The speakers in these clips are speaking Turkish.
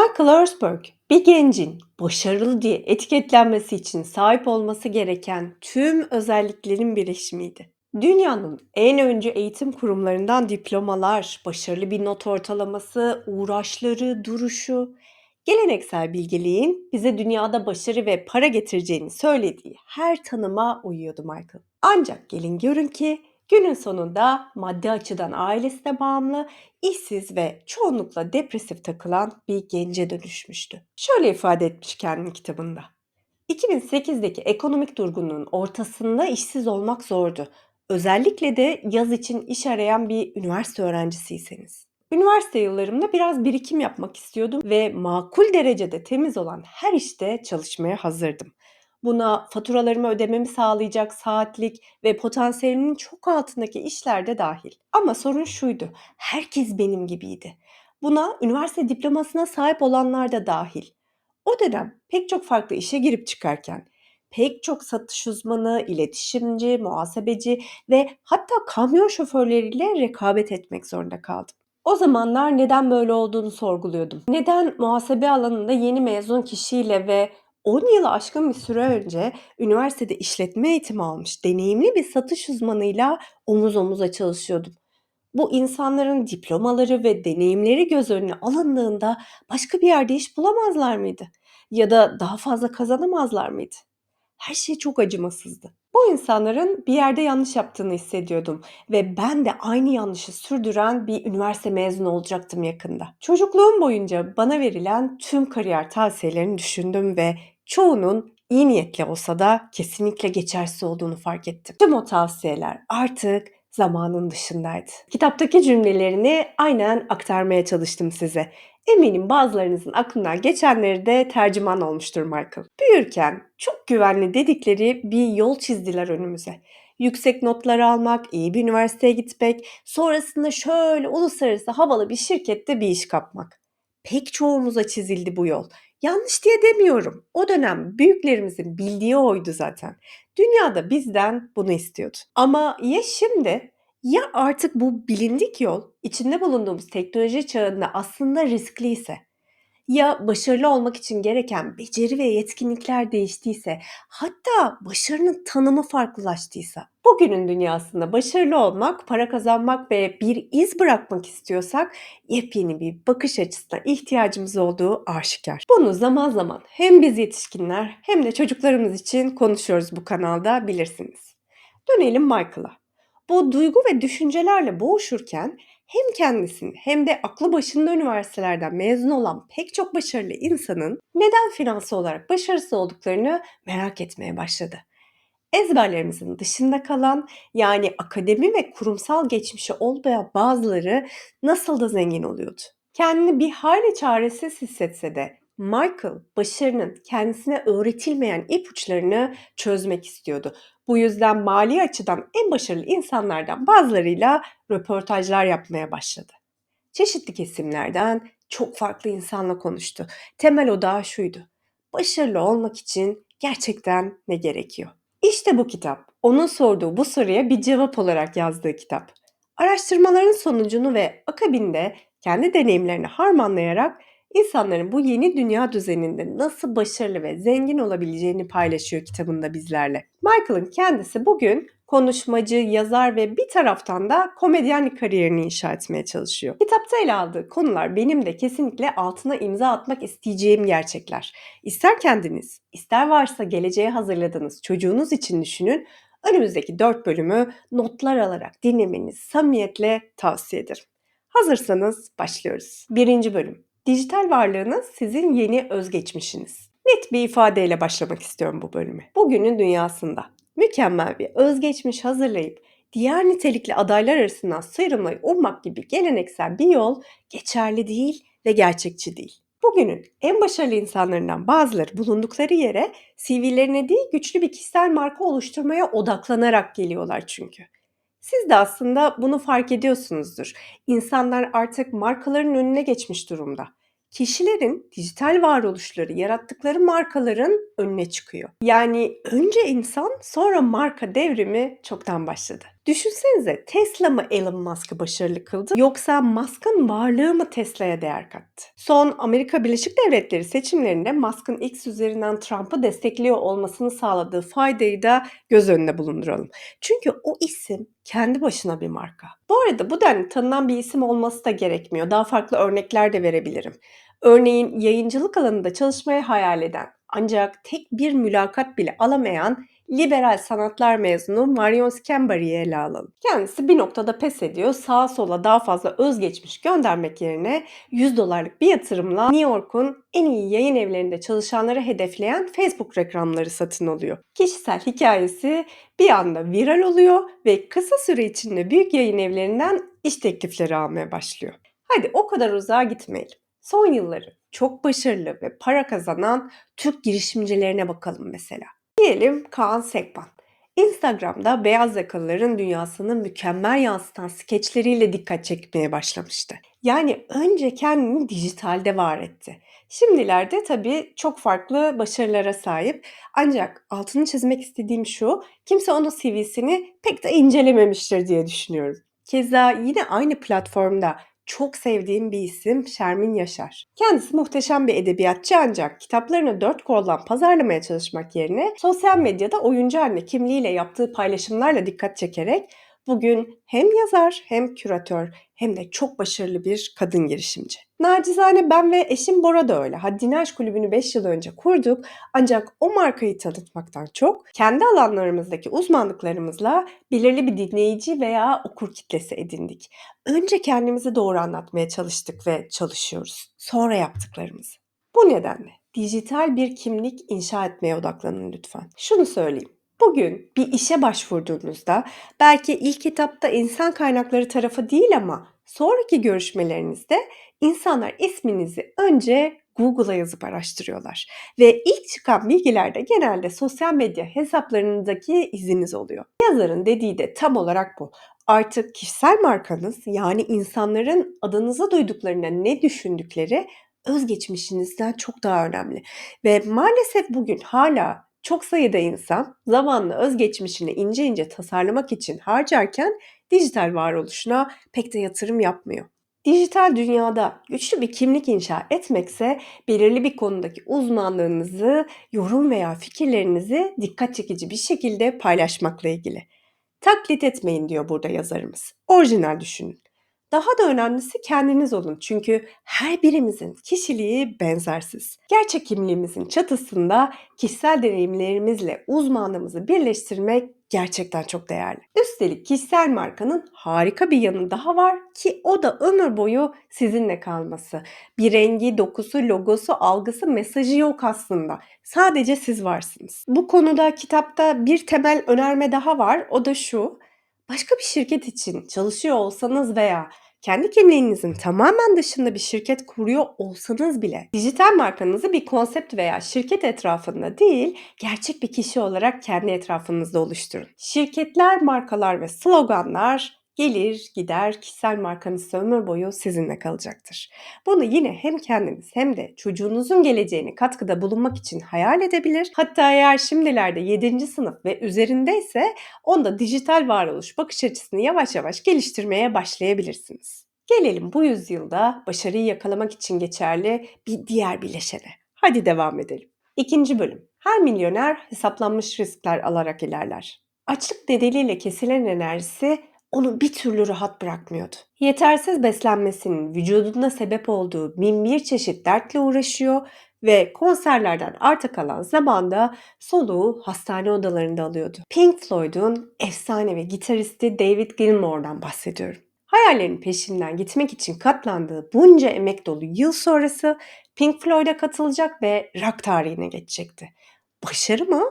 Michael Erzberg, bir gencin başarılı diye etiketlenmesi için sahip olması gereken tüm özelliklerin birleşimiydi. Dünyanın en öncü eğitim kurumlarından diplomalar, başarılı bir not ortalaması, uğraşları, duruşu, geleneksel bilgeliğin bize dünyada başarı ve para getireceğini söylediği her tanıma uyuyordu Michael. Ancak gelin görün ki günün sonunda maddi açıdan ailesine bağımlı, işsiz ve çoğunlukla depresif takılan bir gence dönüşmüştü. Şöyle ifade etmiş kendini kitabında. 2008'deki ekonomik durgunluğun ortasında işsiz olmak zordu. Özellikle de yaz için iş arayan bir üniversite öğrencisiyseniz. Üniversite yıllarımda biraz birikim yapmak istiyordum ve makul derecede temiz olan her işte çalışmaya hazırdım. Buna faturalarımı ödememi sağlayacak saatlik ve potansiyelimin çok altındaki işler de dahil. Ama sorun şuydu, herkes benim gibiydi. Buna üniversite diplomasına sahip olanlar da dahil. O dönem pek çok farklı işe girip çıkarken pek çok satış uzmanı, iletişimci, muhasebeci ve hatta kamyon şoförleriyle rekabet etmek zorunda kaldım. O zamanlar neden böyle olduğunu sorguluyordum. Neden muhasebe alanında yeni mezun kişiyle ve 10 yılı aşkın bir süre önce üniversitede işletme eğitimi almış deneyimli bir satış uzmanıyla omuz omuza çalışıyordum. Bu insanların diplomaları ve deneyimleri göz önüne alındığında başka bir yerde iş bulamazlar mıydı? Ya da daha fazla kazanamazlar mıydı? Her şey çok acımasızdı. Bu insanların bir yerde yanlış yaptığını hissediyordum ve ben de aynı yanlışı sürdüren bir üniversite mezunu olacaktım yakında. Çocukluğum boyunca bana verilen tüm kariyer tavsiyelerini düşündüm ve çoğunun iyi niyetli olsa da kesinlikle geçersiz olduğunu fark ettim. Tüm o tavsiyeler artık zamanın dışındaydı. Kitaptaki cümlelerini aynen aktarmaya çalıştım size. Eminim bazılarınızın aklından geçenleri de tercüman olmuştur Michael. Büyürken çok güvenli dedikleri bir yol çizdiler önümüze. Yüksek notlar almak, iyi bir üniversiteye gitmek, sonrasında şöyle uluslararası havalı bir şirkette bir iş kapmak. Pek çoğumuza çizildi bu yol. Yanlış diye demiyorum. O dönem büyüklerimizin bildiği oydu zaten. Dünyada bizden bunu istiyordu. Ama ya şimdi ya artık bu bilindik yol içinde bulunduğumuz teknoloji çağında aslında riskliyse ya başarılı olmak için gereken beceri ve yetkinlikler değiştiyse, hatta başarının tanımı farklılaştıysa, bugünün dünyasında başarılı olmak, para kazanmak ve bir iz bırakmak istiyorsak yepyeni bir bakış açısına ihtiyacımız olduğu aşikar. Bunu zaman zaman hem biz yetişkinler hem de çocuklarımız için konuşuyoruz bu kanalda bilirsiniz. Dönelim Michael'a. Bu duygu ve düşüncelerle boğuşurken hem kendisini hem de aklı başında üniversitelerden mezun olan pek çok başarılı insanın neden finansal olarak başarısız olduklarını merak etmeye başladı. Ezberlerimizin dışında kalan yani akademi ve kurumsal geçmişi olmayan bazıları nasıl da zengin oluyordu? Kendini bir hayli çaresiz hissetse de Michael başarının kendisine öğretilmeyen ipuçlarını çözmek istiyordu. Bu yüzden mali açıdan en başarılı insanlardan bazılarıyla röportajlar yapmaya başladı. Çeşitli kesimlerden çok farklı insanla konuştu. Temel odağı şuydu. Başarılı olmak için gerçekten ne gerekiyor? İşte bu kitap. Onun sorduğu bu soruya bir cevap olarak yazdığı kitap. Araştırmaların sonucunu ve akabinde kendi deneyimlerini harmanlayarak İnsanların bu yeni dünya düzeninde nasıl başarılı ve zengin olabileceğini paylaşıyor kitabında bizlerle. Michael'ın kendisi bugün konuşmacı, yazar ve bir taraftan da komedyenlik kariyerini inşa etmeye çalışıyor. Kitapta ele aldığı konular benim de kesinlikle altına imza atmak isteyeceğim gerçekler. İster kendiniz, ister varsa geleceğe hazırladığınız çocuğunuz için düşünün. Önümüzdeki 4 bölümü notlar alarak dinlemenizi samimiyetle tavsiye ederim. Hazırsanız başlıyoruz. Birinci bölüm. Dijital varlığınız sizin yeni özgeçmişiniz. Net bir ifadeyle başlamak istiyorum bu bölüme. Bugünün dünyasında mükemmel bir özgeçmiş hazırlayıp diğer nitelikli adaylar arasından sıyrılmayı ummak gibi geleneksel bir yol geçerli değil ve gerçekçi değil. Bugünün en başarılı insanlarından bazıları bulundukları yere CV'lerine değil güçlü bir kişisel marka oluşturmaya odaklanarak geliyorlar çünkü. Siz de aslında bunu fark ediyorsunuzdur. İnsanlar artık markaların önüne geçmiş durumda. Kişilerin dijital varoluşları yarattıkları markaların önüne çıkıyor. Yani önce insan sonra marka devrimi çoktan başladı. Düşünsenize Tesla mı Elon Musk'ı başarılı kıldı yoksa Musk'ın varlığı mı Tesla'ya değer kattı? Son Amerika Birleşik Devletleri seçimlerinde Musk'ın X üzerinden Trump'ı destekliyor olmasını sağladığı faydayı da göz önünde bulunduralım. Çünkü o isim kendi başına bir marka. Bu arada bu denli tanınan bir isim olması da gerekmiyor. Daha farklı örnekler de verebilirim. Örneğin yayıncılık alanında çalışmayı hayal eden ancak tek bir mülakat bile alamayan liberal sanatlar mezunu Marion Scambari'yi ele alalım. Kendisi bir noktada pes ediyor. Sağa sola daha fazla özgeçmiş göndermek yerine 100 dolarlık bir yatırımla New York'un en iyi yayın evlerinde çalışanları hedefleyen Facebook reklamları satın alıyor. Kişisel hikayesi bir anda viral oluyor ve kısa süre içinde büyük yayın evlerinden iş teklifleri almaya başlıyor. Hadi o kadar uzağa gitmeyelim. Son yılları çok başarılı ve para kazanan Türk girişimcilerine bakalım mesela. Diyelim Kaan Sekban. Instagram'da beyaz yakalıların dünyasını mükemmel yansıtan skeçleriyle dikkat çekmeye başlamıştı. Yani önce kendini dijitalde var etti. Şimdilerde tabii çok farklı başarılara sahip. Ancak altını çizmek istediğim şu, kimse onun CV'sini pek de incelememiştir diye düşünüyorum. Keza yine aynı platformda çok sevdiğim bir isim Şermin Yaşar. Kendisi muhteşem bir edebiyatçı ancak kitaplarını dört koldan pazarlamaya çalışmak yerine sosyal medyada oyuncu anne kimliğiyle yaptığı paylaşımlarla dikkat çekerek bugün hem yazar hem küratör hem de çok başarılı bir kadın girişimci. Nacizane ben ve eşim Bora da öyle. Haddini Aşk Kulübü'nü 5 yıl önce kurduk ancak o markayı tanıtmaktan çok kendi alanlarımızdaki uzmanlıklarımızla belirli bir dinleyici veya okur kitlesi edindik. Önce kendimizi doğru anlatmaya çalıştık ve çalışıyoruz. Sonra yaptıklarımızı. Bu nedenle dijital bir kimlik inşa etmeye odaklanın lütfen. Şunu söyleyeyim. Bugün bir işe başvurduğunuzda belki ilk etapta insan kaynakları tarafı değil ama sonraki görüşmelerinizde insanlar isminizi önce Google'a yazıp araştırıyorlar. Ve ilk çıkan bilgilerde genelde sosyal medya hesaplarınızdaki iziniz oluyor. Yazarın dediği de tam olarak bu. Artık kişisel markanız yani insanların adınızı duyduklarında ne düşündükleri özgeçmişinizden çok daha önemli. Ve maalesef bugün hala çok sayıda insan zamanla özgeçmişini ince ince tasarlamak için harcarken dijital varoluşuna pek de yatırım yapmıyor. Dijital dünyada güçlü bir kimlik inşa etmekse belirli bir konudaki uzmanlığınızı, yorum veya fikirlerinizi dikkat çekici bir şekilde paylaşmakla ilgili. Taklit etmeyin diyor burada yazarımız. Orijinal düşünün. Daha da önemlisi kendiniz olun çünkü her birimizin kişiliği benzersiz. Gerçek kimliğimizin çatısında kişisel deneyimlerimizle uzmanlığımızı birleştirmek gerçekten çok değerli. Üstelik kişisel markanın harika bir yanı daha var ki o da ömür boyu sizinle kalması. Bir rengi, dokusu, logosu, algısı, mesajı yok aslında. Sadece siz varsınız. Bu konuda kitapta bir temel önerme daha var. O da şu. Başka bir şirket için çalışıyor olsanız veya kendi kimliğinizin tamamen dışında bir şirket kuruyor olsanız bile dijital markanızı bir konsept veya şirket etrafında değil, gerçek bir kişi olarak kendi etrafınızda oluşturun. Şirketler, markalar ve sloganlar gelir gider kişisel markanız ömür boyu sizinle kalacaktır. Bunu yine hem kendiniz hem de çocuğunuzun geleceğine katkıda bulunmak için hayal edebilir. Hatta eğer şimdilerde 7. sınıf ve üzerindeyse onda dijital varoluş bakış açısını yavaş yavaş geliştirmeye başlayabilirsiniz. Gelelim bu yüzyılda başarıyı yakalamak için geçerli bir diğer bileşene. Hadi devam edelim. İkinci bölüm. Her milyoner hesaplanmış riskler alarak ilerler. Açlık nedeniyle kesilen enerjisi onu bir türlü rahat bırakmıyordu. Yetersiz beslenmesinin vücudunda sebep olduğu bin bir çeşit dertle uğraşıyor ve konserlerden arta kalan zamanda soluğu hastane odalarında alıyordu. Pink Floyd'un efsanevi gitaristi David Gilmour'dan bahsediyorum. Hayallerinin peşinden gitmek için katlandığı bunca emek dolu yıl sonrası Pink Floyd'a katılacak ve rock tarihine geçecekti. Başarı mı?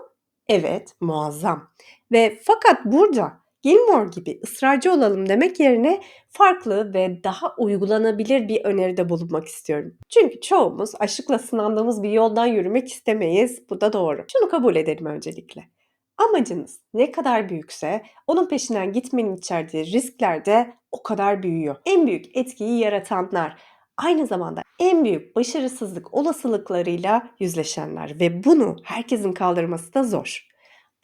Evet, muazzam. Ve fakat burada Gilmore gibi ısrarcı olalım demek yerine farklı ve daha uygulanabilir bir öneride bulunmak istiyorum. Çünkü çoğumuz aşıkla sınandığımız bir yoldan yürümek istemeyiz. Bu da doğru. Şunu kabul edelim öncelikle. Amacınız ne kadar büyükse onun peşinden gitmenin içerdiği riskler de o kadar büyüyor. En büyük etkiyi yaratanlar aynı zamanda en büyük başarısızlık olasılıklarıyla yüzleşenler ve bunu herkesin kaldırması da zor.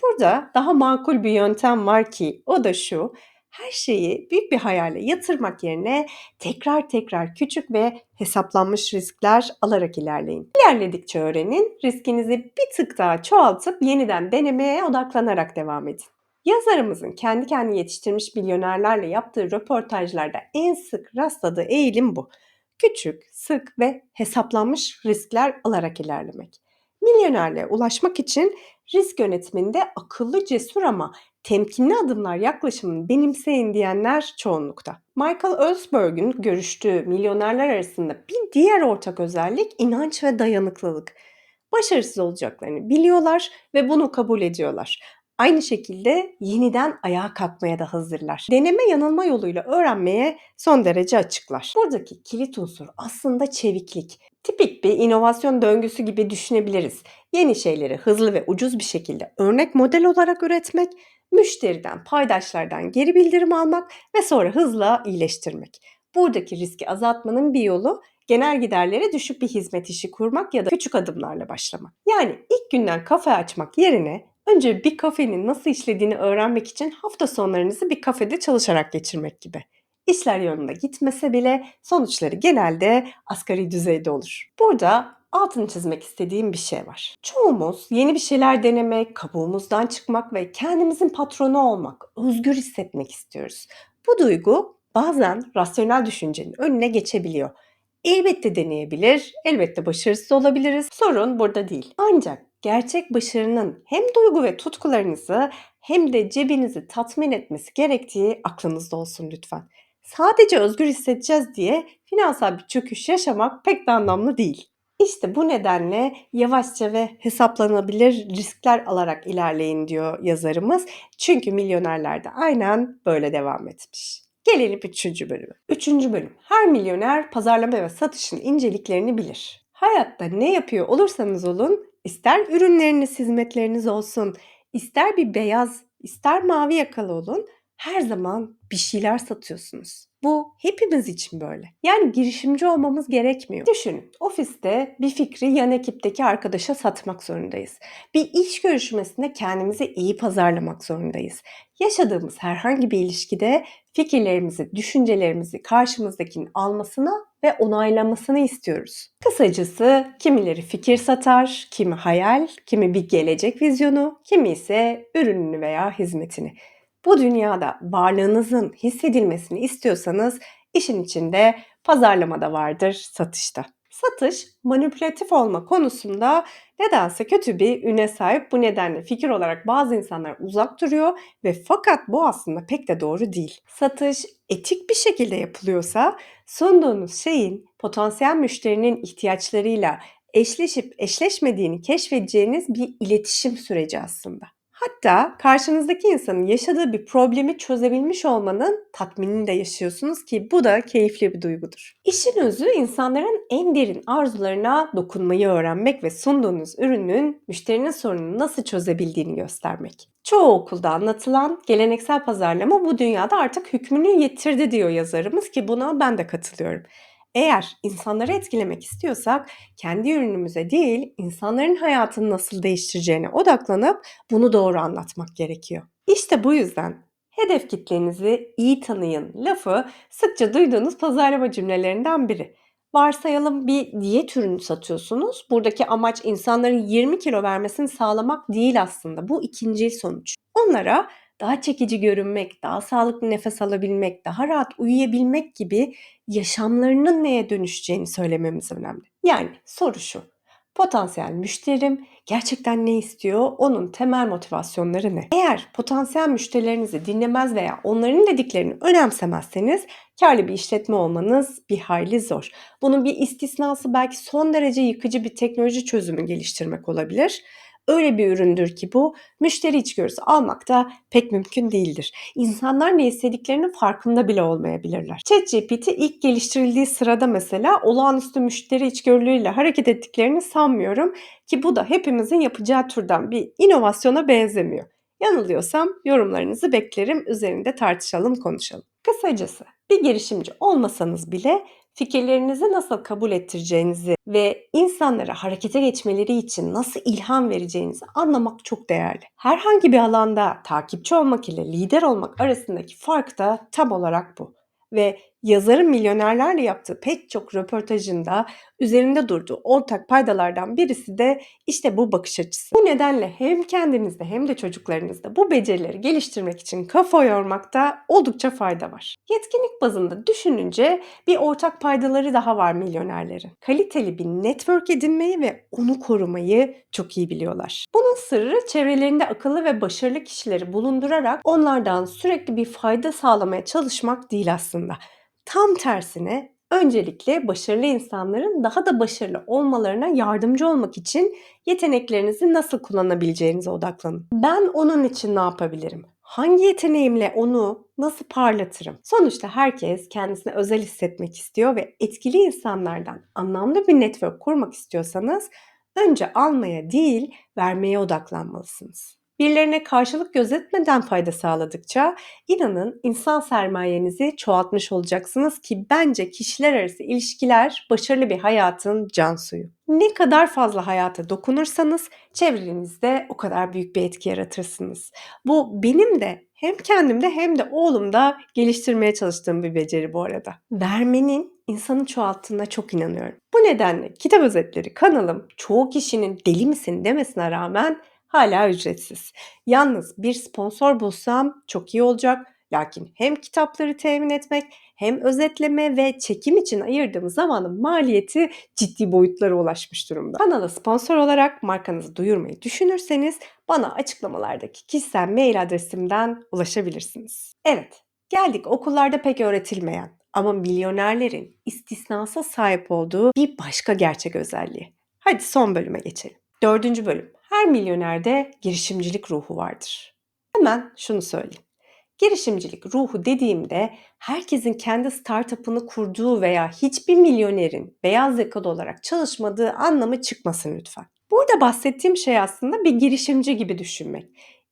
Burada daha makul bir yöntem var ki o da şu. Her şeyi büyük bir hayale yatırmak yerine tekrar tekrar küçük ve hesaplanmış riskler alarak ilerleyin. İlerledikçe öğrenin, riskinizi bir tık daha çoğaltıp yeniden denemeye odaklanarak devam edin. Yazarımızın kendi kendini yetiştirmiş milyonerlerle yaptığı röportajlarda en sık rastladığı eğilim bu. Küçük, sık ve hesaplanmış riskler alarak ilerlemek. Milyonerliğe ulaşmak için risk yönetiminde akıllı, cesur ama temkinli adımlar yaklaşımını benimseyin diyenler çoğunlukta. Michael Ellsberg'ün görüştüğü milyonerler arasında bir diğer ortak özellik inanç ve dayanıklılık. Başarısız olacaklarını biliyorlar ve bunu kabul ediyorlar. Aynı şekilde yeniden ayağa kalkmaya da hazırlar. Deneme yanılma yoluyla öğrenmeye son derece açıklar. Buradaki kilit unsur aslında çeviklik. Tipik bir inovasyon döngüsü gibi düşünebiliriz. Yeni şeyleri hızlı ve ucuz bir şekilde örnek model olarak üretmek, müşteriden, paydaşlardan geri bildirim almak ve sonra hızla iyileştirmek. Buradaki riski azaltmanın bir yolu genel giderleri düşük bir hizmet işi kurmak ya da küçük adımlarla başlamak. Yani ilk günden kafe açmak yerine önce bir kafenin nasıl işlediğini öğrenmek için hafta sonlarınızı bir kafede çalışarak geçirmek gibi. İşler yolunda gitmese bile sonuçları genelde asgari düzeyde olur. Burada altını çizmek istediğim bir şey var. Çoğumuz yeni bir şeyler denemek, kabuğumuzdan çıkmak ve kendimizin patronu olmak, özgür hissetmek istiyoruz. Bu duygu bazen rasyonel düşüncenin önüne geçebiliyor. Elbette deneyebilir, elbette başarısız olabiliriz. Sorun burada değil. Ancak gerçek başarının hem duygu ve tutkularınızı hem de cebinizi tatmin etmesi gerektiği aklınızda olsun lütfen. Sadece özgür hissedeceğiz diye finansal bir çöküş yaşamak pek de anlamlı değil. İşte bu nedenle yavaşça ve hesaplanabilir riskler alarak ilerleyin diyor yazarımız. Çünkü milyonerler de aynen böyle devam etmiş. Gelelim üçüncü bölüme. Üçüncü bölüm. Her milyoner pazarlama ve satışın inceliklerini bilir. Hayatta ne yapıyor olursanız olun, ister ürünleriniz, hizmetleriniz olsun, ister bir beyaz, ister mavi yakalı olun, her zaman bir şeyler satıyorsunuz. Bu hepimiz için böyle. Yani girişimci olmamız gerekmiyor. Düşünün, ofiste bir fikri yan ekipteki arkadaşa satmak zorundayız. Bir iş görüşmesinde kendimizi iyi pazarlamak zorundayız. Yaşadığımız herhangi bir ilişkide fikirlerimizi, düşüncelerimizi karşımızdakinin almasını ve onaylamasını istiyoruz. Kısacası kimileri fikir satar, kimi hayal, kimi bir gelecek vizyonu, kimi ise ürününü veya hizmetini. Bu dünyada varlığınızın hissedilmesini istiyorsanız işin içinde pazarlamada vardır satışta. Satış manipülatif olma konusunda nedense kötü bir üne sahip. Bu nedenle fikir olarak bazı insanlar uzak duruyor ve fakat bu aslında pek de doğru değil. Satış etik bir şekilde yapılıyorsa sunduğunuz şeyin potansiyel müşterinin ihtiyaçlarıyla eşleşip eşleşmediğini keşfedeceğiniz bir iletişim süreci aslında. Hatta karşınızdaki insanın yaşadığı bir problemi çözebilmiş olmanın tatminini de yaşıyorsunuz ki bu da keyifli bir duygudur. İşin özü insanların en derin arzularına dokunmayı öğrenmek ve sunduğunuz ürünün müşterinin sorununu nasıl çözebildiğini göstermek. Çoğu okulda anlatılan geleneksel pazarlama bu dünyada artık hükmünü yitirdi diyor yazarımız ki buna ben de katılıyorum. Eğer insanları etkilemek istiyorsak kendi ürünümüze değil insanların hayatını nasıl değiştireceğine odaklanıp bunu doğru anlatmak gerekiyor. İşte bu yüzden hedef kitlenizi iyi tanıyın lafı sıkça duyduğunuz pazarlama cümlelerinden biri. Varsayalım bir diyet ürünü satıyorsunuz. Buradaki amaç insanların 20 kilo vermesini sağlamak değil aslında. Bu ikinci sonuç. Onlara daha çekici görünmek, daha sağlıklı nefes alabilmek, daha rahat uyuyabilmek gibi yaşamlarının neye dönüşeceğini söylememiz önemli. Yani soru şu. Potansiyel müşterim gerçekten ne istiyor? Onun temel motivasyonları ne? Eğer potansiyel müşterilerinizi dinlemez veya onların dediklerini önemsemezseniz karlı bir işletme olmanız bir hayli zor. Bunun bir istisnası belki son derece yıkıcı bir teknoloji çözümü geliştirmek olabilir. Öyle bir üründür ki bu müşteri içgörüsü almak da pek mümkün değildir. İnsanlar ne istediklerinin farkında bile olmayabilirler. ChatGPT ilk geliştirildiği sırada mesela olağanüstü müşteri içgörüleriyle hareket ettiklerini sanmıyorum ki bu da hepimizin yapacağı türden bir inovasyona benzemiyor. Yanılıyorsam yorumlarınızı beklerim, üzerinde tartışalım, konuşalım. Kısacası bir girişimci olmasanız bile fikirlerinizi nasıl kabul ettireceğinizi ve insanlara harekete geçmeleri için nasıl ilham vereceğinizi anlamak çok değerli. Herhangi bir alanda takipçi olmak ile lider olmak arasındaki fark da tam olarak bu. Ve yazarın milyonerlerle yaptığı pek çok röportajında üzerinde durduğu ortak paydalardan birisi de işte bu bakış açısı. Bu nedenle hem kendinizde hem de çocuklarınızda bu becerileri geliştirmek için kafa yormakta oldukça fayda var. Yetkinlik bazında düşününce bir ortak paydaları daha var milyonerlerin. Kaliteli bir network edinmeyi ve onu korumayı çok iyi biliyorlar. Bunun sırrı çevrelerinde akıllı ve başarılı kişileri bulundurarak onlardan sürekli bir fayda sağlamaya çalışmak değil aslında. Tam tersine öncelikle başarılı insanların daha da başarılı olmalarına yardımcı olmak için yeteneklerinizi nasıl kullanabileceğinize odaklanın. Ben onun için ne yapabilirim? Hangi yeteneğimle onu nasıl parlatırım? Sonuçta herkes kendisini özel hissetmek istiyor ve etkili insanlardan anlamlı bir network kurmak istiyorsanız önce almaya değil vermeye odaklanmalısınız. Birilerine karşılık gözetmeden fayda sağladıkça inanın insan sermayenizi çoğaltmış olacaksınız ki bence kişiler arası ilişkiler başarılı bir hayatın can suyu. Ne kadar fazla hayata dokunursanız çevrenizde o kadar büyük bir etki yaratırsınız. Bu benim de hem kendimde hem de oğlumda geliştirmeye çalıştığım bir beceri bu arada. Vermenin insanı çoğalttığına çok inanıyorum. Bu nedenle kitap özetleri kanalım çoğu kişinin deli misin demesine rağmen hala ücretsiz. Yalnız bir sponsor bulsam çok iyi olacak. Lakin hem kitapları temin etmek hem özetleme ve çekim için ayırdığım zamanın maliyeti ciddi boyutlara ulaşmış durumda. Kanala sponsor olarak markanızı duyurmayı düşünürseniz bana açıklamalardaki kişisel mail adresimden ulaşabilirsiniz. Evet, geldik okullarda pek öğretilmeyen ama milyonerlerin istisnasa sahip olduğu bir başka gerçek özelliği. Hadi son bölüme geçelim. Dördüncü bölüm. Her milyonerde girişimcilik ruhu vardır. Hemen şunu söyleyeyim. Girişimcilik ruhu dediğimde herkesin kendi startup'ını kurduğu veya hiçbir milyonerin beyaz yakalı olarak çalışmadığı anlamı çıkmasın lütfen. Burada bahsettiğim şey aslında bir girişimci gibi düşünmek.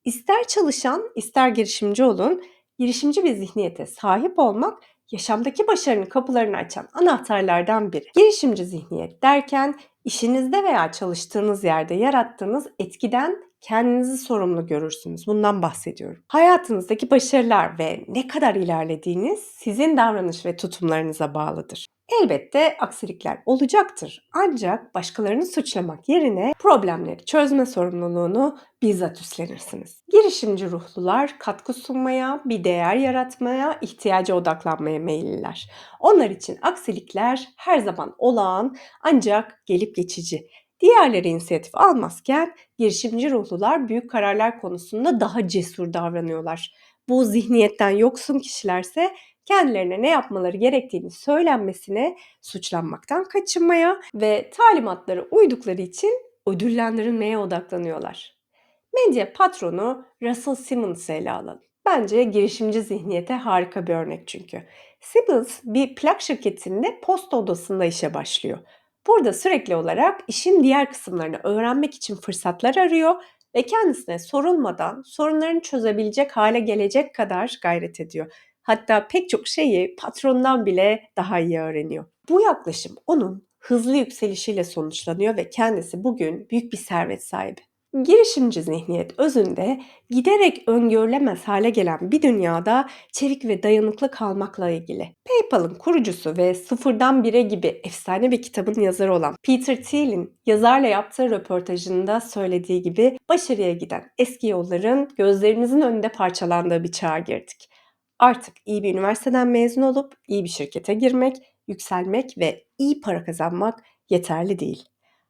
İster çalışan, ister girişimci olun, girişimci bir zihniyete sahip olmak yaşamdaki başarının kapılarını açan anahtarlardan biri. Girişimci zihniyet derken işinizde veya çalıştığınız yerde yarattığınız etkiden kendinizi sorumlu görürsünüz. Bundan bahsediyorum. Hayatınızdaki başarılar ve ne kadar ilerlediğiniz sizin davranış ve tutumlarınıza bağlıdır. Elbette aksilikler olacaktır. Ancak başkalarını suçlamak yerine problemleri çözme sorumluluğunu bizzat üstlenirsiniz. Girişimci ruhlular katkı sunmaya, bir değer yaratmaya, ihtiyaca odaklanmaya meyilliler. Onlar için aksilikler her zaman olağan ancak gelip geçici. Diğerleri inisiyatif almazken girişimci ruhlular büyük kararlar konusunda daha cesur davranıyorlar. Bu zihniyetten yoksun kişilerse kendilerine ne yapmaları gerektiğini söylenmesine, suçlanmaktan kaçınmaya ve talimatları uydukları için ödüllendirilmeye odaklanıyorlar. Medya patronu Russell Simmons'ı ele alalım. Bence girişimci zihniyete harika bir örnek çünkü. Simmons bir plak şirketinde posta odasında işe başlıyor. Burada sürekli olarak işin diğer kısımlarını öğrenmek için fırsatlar arıyor ve kendisine sorulmadan sorunlarını çözebilecek hale gelecek kadar gayret ediyor. Hatta pek çok şeyi patrondan bile daha iyi öğreniyor. Bu yaklaşım onun hızlı yükselişiyle sonuçlanıyor ve kendisi bugün büyük bir servet sahibi. Girişimci zihniyet özünde giderek öngörülemez hale gelen bir dünyada çevik ve dayanıklı kalmakla ilgili. PayPal'ın kurucusu ve Sıfırdan Bire gibi efsane bir kitabın yazarı olan Peter Thiel'in yazarla yaptığı röportajında söylediği gibi başarıya giden eski yolların gözlerimizin önünde parçalandığı bir çağa girdik. Artık iyi bir üniversiteden mezun olup iyi bir şirkete girmek, yükselmek ve iyi para kazanmak yeterli değil.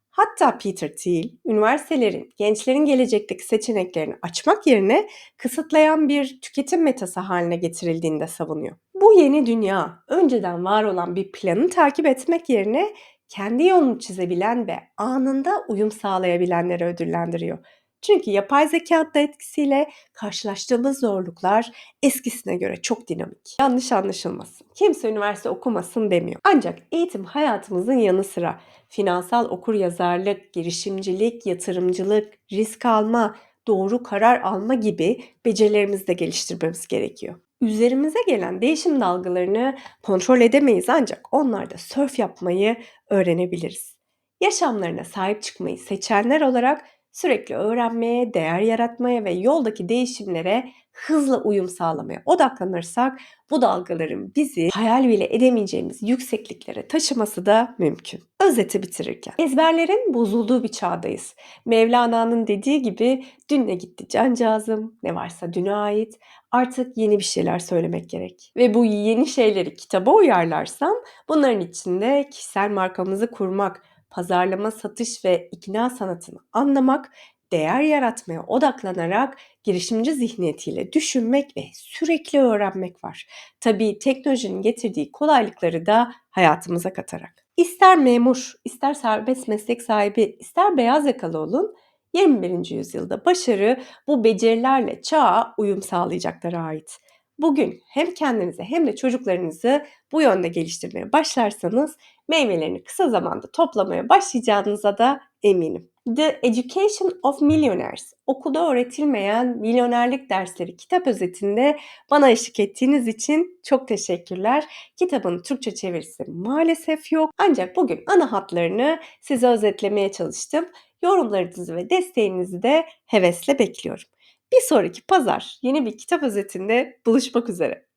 Hatta Peter Thiel, üniversitelerin gençlerin gelecekteki seçeneklerini açmak yerine kısıtlayan bir tüketim metası haline getirildiğini de savunuyor. Bu yeni dünya, önceden var olan bir planı takip etmek yerine kendi yolunu çizebilen ve anında uyum sağlayabilenleri ödüllendiriyor. Çünkü yapay zeka da etkisiyle karşılaştığımız zorluklar eskisine göre çok dinamik. Yanlış anlaşılmasın. Kimse üniversite okumasın demiyor. Ancak eğitim hayatımızın yanı sıra finansal okur yazarlık, girişimcilik, yatırımcılık, risk alma, doğru karar alma gibi becerilerimizi de geliştirmemiz gerekiyor. Üzerimize gelen değişim dalgalarını kontrol edemeyiz ancak onlarda sörf yapmayı öğrenebiliriz. Yaşamlarına sahip çıkmayı seçenler olarak sürekli öğrenmeye, değer yaratmaya ve yoldaki değişimlere hızla uyum sağlamaya odaklanırsak bu dalgaların bizi hayal bile edemeyeceğimiz yüksekliklere taşıması da mümkün. Özeti bitirirken ezberlerin bozulduğu bir çağdayız. Mevlana'nın dediği gibi dün ne gitti cancağızım, ne varsa düne ait, artık yeni bir şeyler söylemek gerek. Ve bu yeni şeyleri kitaba uyarlarsam bunların içinde kişisel markamızı kurmak, pazarlama, satış ve ikna sanatını anlamak, değer yaratmaya odaklanarak girişimci zihniyetiyle düşünmek ve sürekli öğrenmek var. Tabii teknolojinin getirdiği kolaylıkları da hayatımıza katarak. İster memur, ister serbest meslek sahibi, ister beyaz yakalı olun, 21. yüzyılda başarı bu becerilerle çağa uyum sağlayacaklara ait. Bugün hem kendinizi hem de çocuklarınızı bu yönde geliştirmeye başlarsanız meyvelerini kısa zamanda toplamaya başlayacağınıza da eminim. The Education of Millionaires, okulda öğretilmeyen milyonerlik dersleri kitap özetinde bana eşlik ettiğiniz için çok teşekkürler. Kitabın Türkçe çevirisi maalesef yok ancak bugün ana hatlarını size özetlemeye çalıştım. Yorumlarınızı ve desteğinizi de hevesle bekliyorum. Bir sonraki pazar yeni bir kitap özetinde buluşmak üzere.